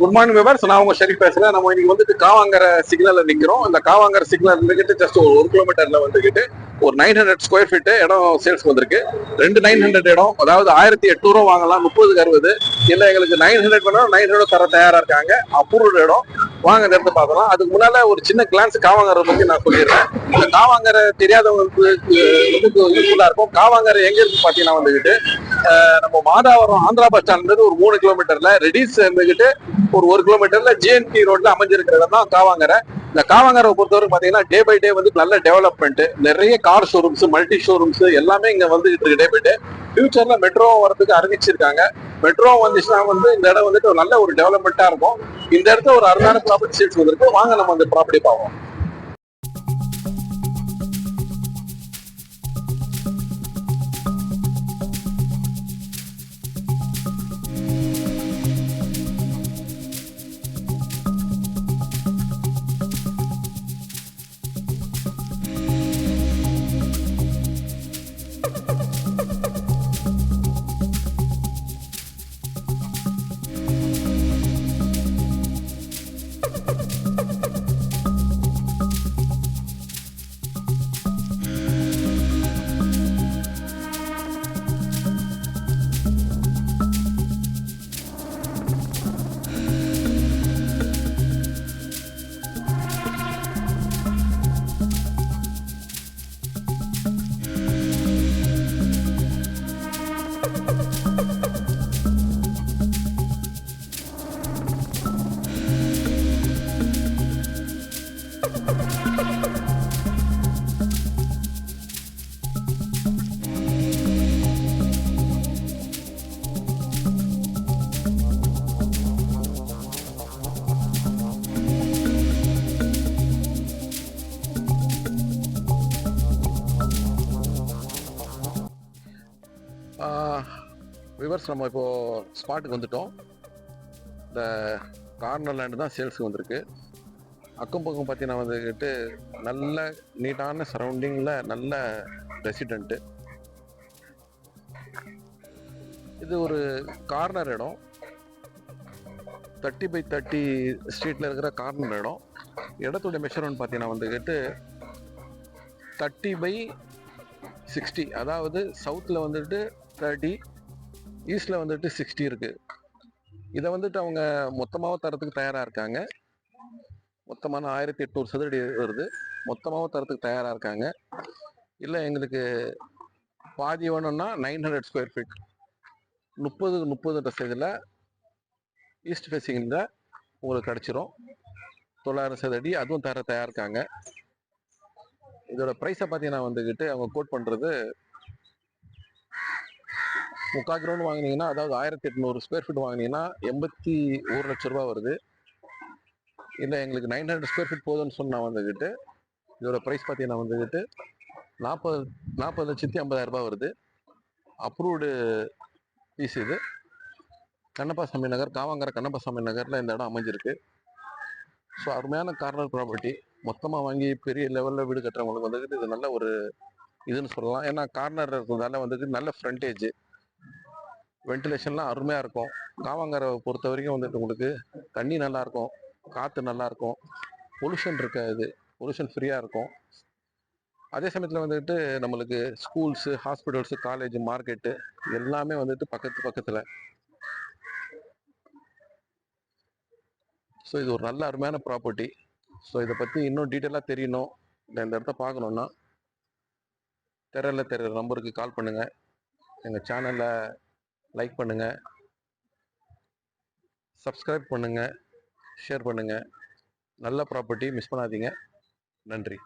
Good morning viewers நான் உங்க ஷெரீஃப் பேசுறேன். நம்ம இன்னைக்கு வந்துட்டு காவாங்கர சிக்னல்ல நிக்கிறோம். இந்த காவாங்கர சிக்னல் இருந்துகிட்டு ஜஸ்ட் ஒரு ஒரு கிலோமீட்டர்ல வந்துகிட்டு ஒரு நைன் ஹண்ட்ரட் ஸ்கொயர் ஃபீட் இடம் சேல்ஸ் வந்திருக்கு. ரெண்டு நைன் ஹண்ட்ரட் இடம். அதாவது ஆயிரத்தி எட்நூறு வாங்கலாம். முப்பதுக்கு அறுபது. இல்ல எங்களுக்கு நைன் ஹண்ட்ரட் வேணாலும் நைன் ஹண்ட்ரட் தர தயாரா இருக்காங்க. அப்ரூவ்ட் இடம். வாங்க நேரத்தை பார்க்கலாம். அதுக்கு முன்னால ஒரு சின்ன கிளான்ஸ் காவாங்கரை பத்தி நான் சொல்லிடுறேன். இந்த காவாங்கரை தெரியாதவங்களுக்கு வந்து யூஸ்ஃபுல்லா இருக்கும். காவாங்கரை எங்க இருக்கு பாத்தீங்கன்னா வந்துகிட்டு நம்ம மாதாவரம் ஆந்திரா பஸ் ஸ்டாண்ட்ல இருந்து ஒரு மூணு கிலோமீட்டர்ல ரெடிஸ் இருந்துகிட்டு ஒரு ஒரு கிலோமீட்டர்ல ஜிஎன்பி ரோட்ல அமைஞ்சிருக்கிற இடம் தான் காவாங்கரை. இந்த காவாங்கரை பொறுத்தவரை பாத்தீங்கன்னா டே பை டே வந்து நல்ல டெவலப்மெண்ட் நிறைய கார் ஷோரூம்ஸ் மல்டி ஷோரூம்ஸ் எல்லாமே இங்க வந்துகிட்டு இருக்கு டே பை டே ஃபியூச்சர்ல மெட்ரோ வரதுக்கு அறிவிச்சிருக்காங்க. மெட்ரோ வந்துச்சுன்னா வந்து இந்த இடம் வந்துட்டு ஒரு நல்ல ஒரு டெவலப்மெண்டா இருக்கும். இந்த இடத்துல ஒரு அருமையான ப்ராப்பர்ட்டி சீட்ஸ் வந்திருக்கு. வாங்க நம்ம அந்த ப்ராப்பர்ட்டி பார்ப்போம். விவர்ஸ் நம்ம இப்போ ஸ்பாட்டுக்கு வந்துட்டோம். இந்த கார்னர் லேண்டு தான் சேல்ஸுக்கு வந்திருக்கு. அக்கம் பக்கம் பார்த்தீங்கன்னா வந்துக்கிட்டு நல்ல நீட்டான சரௌண்டிங்கில் நல்ல ரெசிடெண்ட்டு இது ஒரு கார்னர் இடம். தேர்ட்டி பை தேர்ட்டி ஸ்ட்ரீட்டில் இருக்கிற கார்னர் இடம். இடத்துடைய மெஷர்மெண்ட் பார்த்தீங்கன்னா வந்துக்கிட்டு தேர்ட்டி பை சிக்ஸ்டி அதாவது சவுத்தில் வந்துட்டு தேர்ட்டி ஈஸ்டில் வந்துட்டு சிக்ஸ்டி இருக்குது இதை வந்துட்டு அவங்க மொத்தமாக தரத்துக்கு தயாராக இருக்காங்க. மொத்தமான ஆயிரத்தி எட்நூறு சதுரடி வருது. மொத்தமாக தரத்துக்கு தயாராக இருக்காங்க. இல்லை எங்களுக்கு பாதி வேணும்னா நைன் ஹண்ட்ரட் ஸ்கொயர் ஃபீட் முப்பது முப்பதுன்ற சைடில் ஈஸ்ட் ஃபேஸிங்கில் உங்களுக்கு கிடச்சிரும். தொள்ளாயிரம் சதுரடி அதுவும் தர தயாராக இருக்காங்க. இதோட ப்ரைஸை பார்த்தீங்கன்னா வந்துக்கிட்டு அவங்க கோட் பண்ணுறது முக்கால் கிரவுண்ட் வாங்கினீங்கன்னா அதாவது ஆயிரத்தி எட்நூறு ஸ்கொயர் ஃபீட் வாங்கினீங்கன்னா எண்பத்தி ஒரு லட்ச ரூபா வருது. இல்லை எங்களுக்கு நைன் ஹண்ட்ரட் ஸ்கொயர் ஃபீட் போதும்னு சொன்னால் வந்துக்கிட்டு இதோட ப்ரைஸ் பார்த்தீங்கன்னா வந்துக்கிட்டு நாற்பது நாற்பது லட்சத்தி ஐம்பதாயிரம் ரூபாய் வருது. அப்ரூவ்டு பீஸ் இது. கண்ணப்பாசாமி நகர் காவாங்கர கண்ணப்பாசாமி நகரில் இந்த இடம் அமைஞ்சிருக்கு. ஸோ அருமையான கார்னர் ப்ராப்பர்ட்டி மொத்தமாக வாங்கி பெரிய லெவலில் வீடு கட்டுறவங்களுக்கு வந்துக்கிட்டு இது நல்ல ஒரு இதுன்னு சொல்லலாம். ஏன்னா கார்னர் இருக்கிறதால வந்துட்டு நல்ல ஃப்ரண்டேஜ் வென்டிலேஷன்லாம் அருமையாக இருக்கும். காவாங்கரை பொறுத்த வரைக்கும் வந்துட்டு உங்களுக்கு தண்ணி நல்லா இருக்கும் காற்று நல்லா இருக்கும் பொல்யூஷன் இருக்காது பொல்யூஷன் ஃப்ரீயாக இருக்கும். அதே சமயத்தில் வந்துட்டு நம்மளுக்கு ஸ்கூல்ஸு ஹாஸ்பிட்டல்ஸு காலேஜ் மார்க்கெட்டு எல்லாமே வந்துட்டு பக்கத்து பக்கத்தில். ஸோ இது ஒரு நல்ல அருமையான ப்ராப்பர்ட்டி ஸோ இதை பற்றி இன்னும் டீட்டெயிலாக தெரியணும். இல்லை இந்த இடத்த பார்க்கணுன்னா தெரியல தெரியல. நம்பருக்கு கால் பண்ணுங்கள் எங்கள் சேனலில் லைக் பண்ணுங்கள் சப்ஸ்கிரைப் பண்ணுங்கள் ஷேர் பண்ணுங்கள் நல்ல ப்ராப்பர்ட்டி மிஸ் பண்ணாதீங்க. நன்றி.